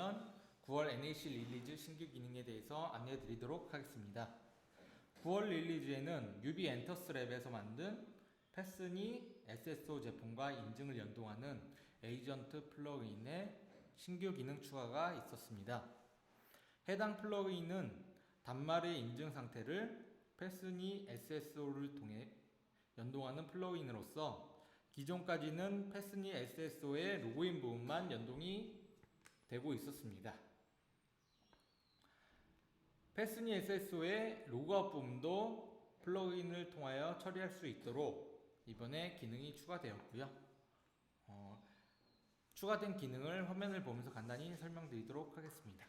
2023년 9월 NAC 릴리즈 신규 기능에 대해서 안내해 드리도록 하겠습니다. 9월 릴리즈에는 유비 엔터스 랩에서 만든 패스니 SSO 제품과 인증을 연동하는 에이전트 플러그인의 신규 기능 추가가 있었습니다. 해당 플러그인은 단말의 인증 상태를 패스니 SSO를 통해 연동하는 플러그인으로서 기존까지는 패스니 SSO의 로그인 부분만 연동이 되고 있었습니다. 패스니 SSO의 로그아웃 부분도 플러그인을 통하여 처리할 수 있도록 이번에 기능이 추가되었고요. 어, 추가된 기능을 화면을 보면서 간단히 설명드리도록 하겠습니다.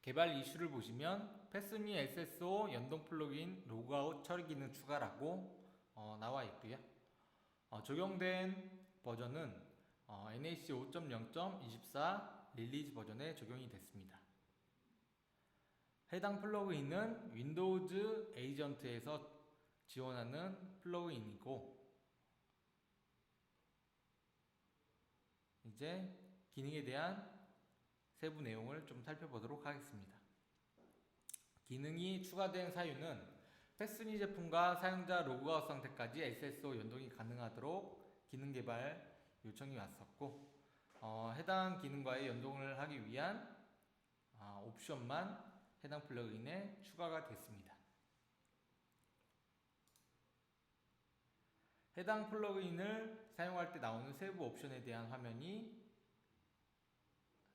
개발 이슈를 보시면 패스미 SSO 연동 플러그인 로그아웃 처리 기능 추가라고 어, 나와 있고요. 어, 적용된 버전은 어, NAC 5.0.24 릴리즈 버전에 적용이 됐습니다. 해당 플러그인은 윈도우즈 에이전트에서 지원하는 플러그인이고 이제 기능에 대한 세부 내용을 좀 살펴보도록 하겠습니다. 기능이 추가된 사유는 패스니 제품과 사용자 로그아웃 상태까지 SSO 연동이 가능하도록 기능 개발 요청이 왔었고 어, 해당 기능과의 연동을 하기 위한 아, 옵션만 해당 플러그인에 추가가 됐습니다. 해당 플러그인을 사용할 때 나오는 세부 옵션에 대한 화면이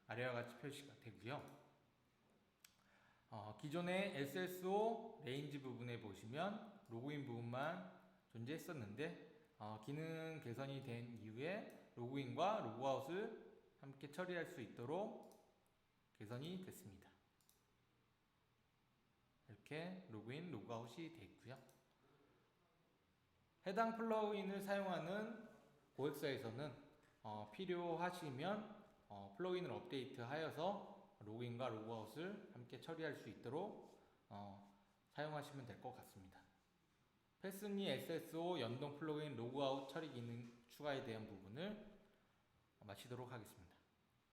아래와 같이 표시가 되고요. 어, 기존의 SSO 레인지 부분에 보시면 로그인 부분만 존재했었는데 어, 기능 개선이 된 이후에 로그인과 로그아웃을 함께 처리할 수 있도록 개선이 됐습니다. 이렇게 로그인, 로그아웃이 되어 있고요. 해당 플러그인을 사용하는 고객사에서는 어, 필요하시면 어, 플러그인을 업데이트하여서 로그인과 로그아웃을 함께 처리할 수 있도록 어, 사용하시면 될 것 같습니다. 패스니 SSO 연동 플러그인 로그아웃 처리 기능 추가에 대한 부분을 마치도록 하겠습니다.